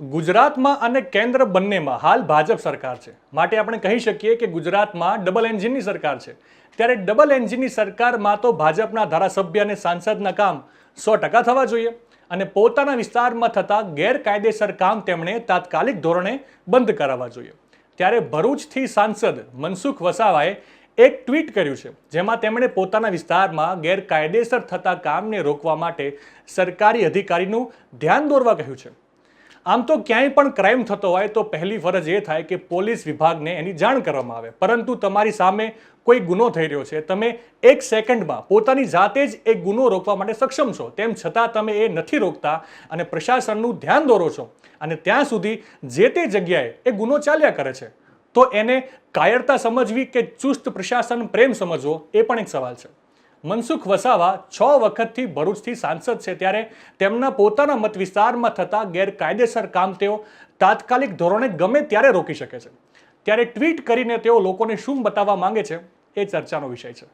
ગુજરાતમાં અને કેન્દ્ર બંનેમાં હાલ ભાજપ સરકાર છે. માટે આપણે કહી શકીએ કે ગુજરાતમાં ડબલ એન્જિનની સરકાર છે. ત્યારે ડબલ એન્જિનની સરકારમાં તો ભાજપના ધારાસભ્ય અને સાંસદના કામ સો ટકા થવા જોઈએ અને પોતાના વિસ્તારમાં થતા ગેરકાયદેસર કામ તેમણે તાત્કાલિક ધોરણે બંધ કરાવવા જોઈએ. ત્યારે ભરૂચથી સાંસદ મનસુખ વસાવાએ એક ટ્વીટ કર્યું છે, જેમાં તેમણે પોતાના વિસ્તારમાં ગેરકાયદેસર થતા કામને રોકવા માટે સરકારી અધિકારીનું ધ્યાન દોરવા કહ્યું છે. આમ તો ક્યાંય પણ ક્રાઇમ થતો હોય તો પહેલી ફરજ એ થાય કે પોલીસ વિભાગને એની જાણ કરવામાં આવે. પરંતુ તમારી સામે કોઈ ગુનો થઈ રહ્યો છે, તમે એક સેકન્ડમાં પોતાની જાતે જ એ ગુનો રોકવા માટે સક્ષમ છો, તેમ છતાં તમે એ નથી રોકતા અને પ્રશાસનનું ધ્યાન દોરો છો અને ત્યાં સુધી જે તે જગ્યાએ એ ગુનો ચાલ્યા કરે છે. તો એને કાયરતા સમજવી કે ચુસ્ત પ્રશાસન પ્રેમ સમજવો એ પણ એક સવાલ છે. મનસુખ વસાવા છ વખતથી ભરૂચથી સાંસદ છે ત્યારે તેમના પોતાના મત વિસ્તારમાં થતા ગેરકાયદેસર કામ તેઓ તાત્કાલિક ધોરણે ગમે ત્યારે રોકી શકે છે. ત્યારે ટ્વીટ કરીને તેઓ લોકોને શું બતાવવા માંગે છે એ ચર્ચાનો વિષય છે.